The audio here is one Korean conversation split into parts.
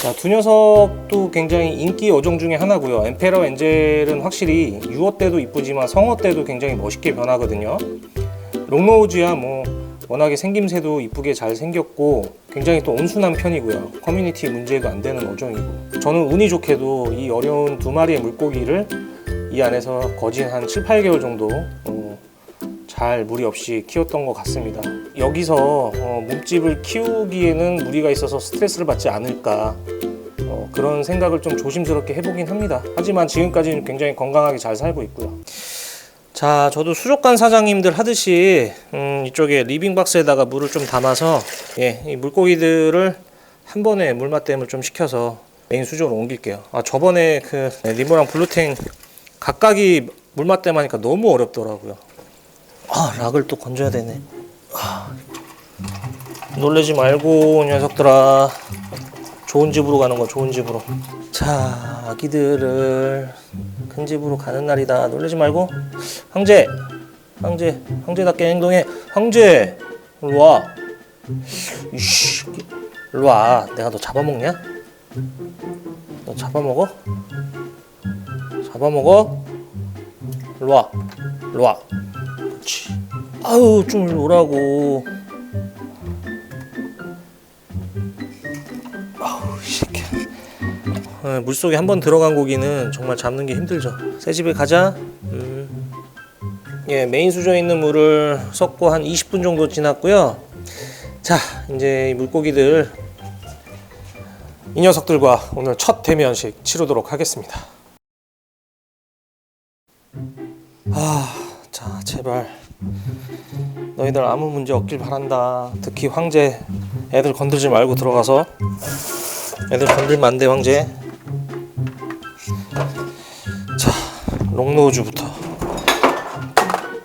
자, 두 녀석도 굉장히 인기 어종 중에 하나고요. 엠페러 엔젤은 확실히 유어 때도 이쁘지만 성어 때도 굉장히 멋있게 변하거든요. 롱노우즈야 뭐 워낙에 생김새도 이쁘게 잘 생겼고 굉장히 또 온순한 편이고요. 커뮤니티 문제도 안 되는 어종이고 저는 운이 좋게도 이 어려운 두 마리의 물고기를 이 안에서 거진 한 7, 8개월 정도 어, 잘 무리 없이 키웠던 것 같습니다. 여기서 어, 몸집을 키우기에는 무리가 있어서 스트레스를 받지 않을까 어, 그런 생각을 좀 조심스럽게 해보긴 합니다. 하지만 지금까지는 굉장히 건강하게 잘 살고 있고요. 자, 저도 수족관 사장님들 하듯이 음, 이쪽에 리빙 박스에다가 물을 좀 담아서 예, 이 물고기들을 한 번에 물맛댐을 좀 시켜서 메인 수조로 옮길게요. 아, 저번에 그 리모랑 블루탱 각각이 물맛댐 하니까 너무 어렵더라고요. 아, 락을 또 건져야 되네. 아, 놀래지 말고 녀석들아. 좋은 집으로 가는 거 좋은 집으로. 자, 아기들을 큰 집으로 가는 날이다. 놀라지 말고. 황제, 황제, 황제답게 행동해. 황제, 일로 와. 이씨, 일로 와. 내가 너 잡아먹냐? 너 잡아먹어? 잡아먹어? 일로 와. 일로 와. 그렇지. 아우, 좀 오라고. 아우, 이 새끼야. 어, 물속에 한 번 들어간 고기는 정말 잡는 게 힘들죠. 새 집에 가자. 음. 예, 메인 수조에 있는 물을 섞고 한 20분 정도 지났고요. 자, 이제 이 물고기들 이 녀석들과 오늘 첫 대면식 치르도록 하겠습니다. 아, 자, 제발 너희들 아무 문제 없길 바란다. 특히 황제 애들 건들지 말고 들어가서 애들 건들면 안 돼, 황제. 자, 롱노우즈부터.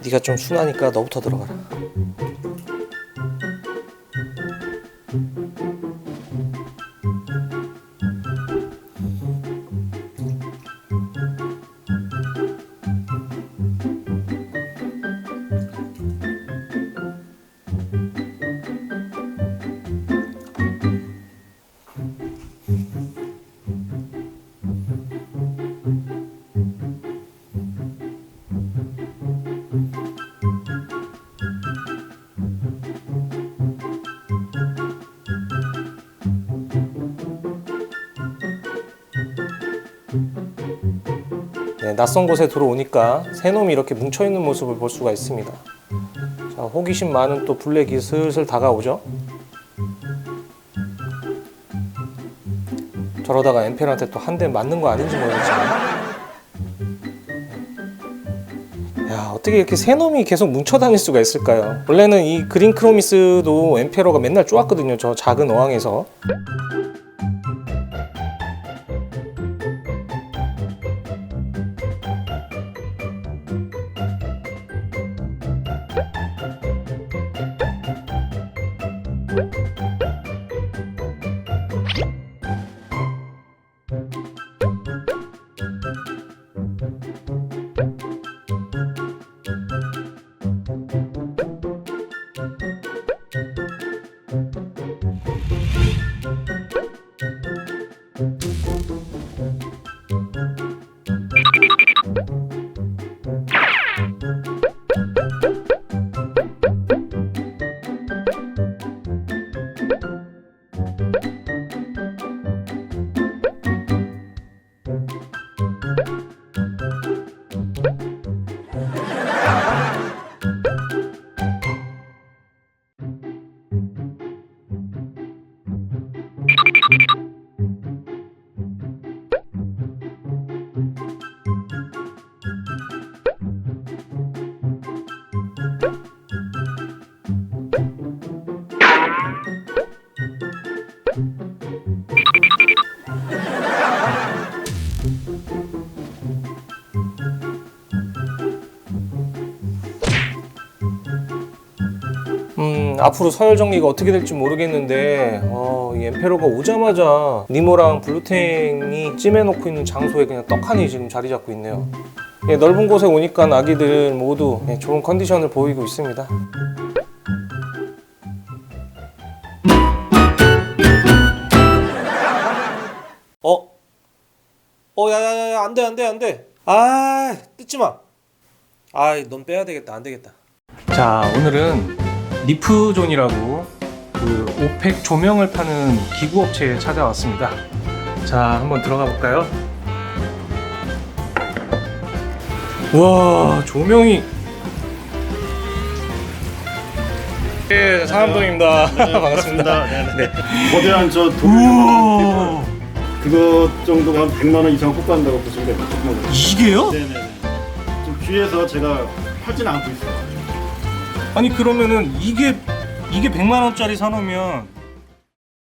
네가 좀 순하니까 너부터 들어가라. 네, 낯선 곳에 들어오니까 새 놈이 이렇게 뭉쳐 있는 모습을 볼 수가 있습니다. 자, 호기심 많은 또 블랙이 슬슬 다가오죠. 저러다가 엠페한테 또 한 대 맞는 거 아닌지 모르겠지만. 야, 어떻게 이렇게 새 놈이 계속 뭉쳐 다닐 수가 있을까요? 원래는 이 그린 크로미스도 엠페러가 맨날 쪼았거든요. 저 작은 어항에서. 음, 앞으로 서열 정리가 어떻게 될지 모르겠는데 어, 이 엠페로가 오자마자 니모랑 블루탱이 찜해놓고 있는 장소에 그냥 떡하니 지금 자리 잡고 있네요. 예, 넓은 곳에 오니까 아기들 모두 예, 좋은 컨디션을 보이고 있습니다. 야, 안 돼, 안 돼, 안 돼. 아, 뜯지 마. 아, 넌 빼야 되겠다. 안 되겠다. 자, 오늘은 리프존이라고 그 오펙 조명을 파는 기구 업체에 찾아왔습니다. 자, 한번 들어가 볼까요? 와, 조명이 네, 상암동입니다. 반갑습니다. 네. 거대한 저 돌, 우와, 그거 정도가 한 100만 원 이상 호가한다고 보시면 됩니다. 이게요? 네네네. 좀 귀해서 제가 팔지는 않고 있어요. 아니 그러면은 이게 이게 100만 원짜리 사놓으면